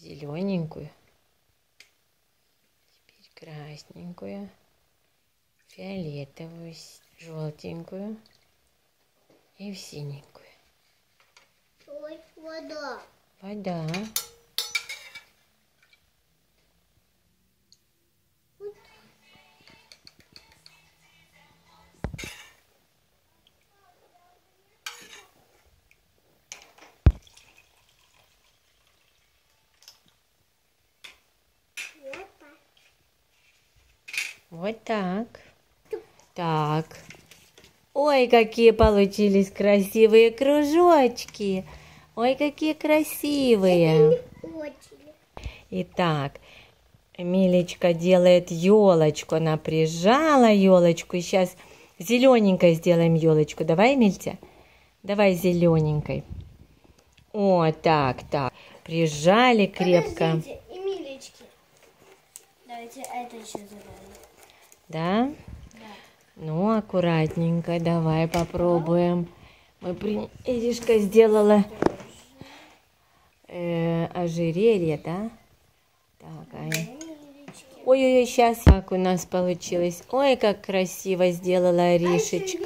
зелененькую, теперь красненькую, фиолетовую, желтенькую и в синенькую. Ой, вода. Вода. Вот так. Так. Ой, какие получились красивые кружочки. Ой, какие красивые. Итак, Милечка делает елочку. Она прижала елочку. И сейчас зелененькой сделаем елочку. Давай, Мильтя? Давай зелененькой. О, так, так. Прижали крепко. Подождите, Эмилечки. Давайте это еще забавим. Да? Ну, аккуратненько, давай попробуем. Мы при... Иришка сделала э, ожерелье, да? Так. Эмилечки. Ой-ой-ой, сейчас как у нас получилось. Ой, как красиво сделала А есть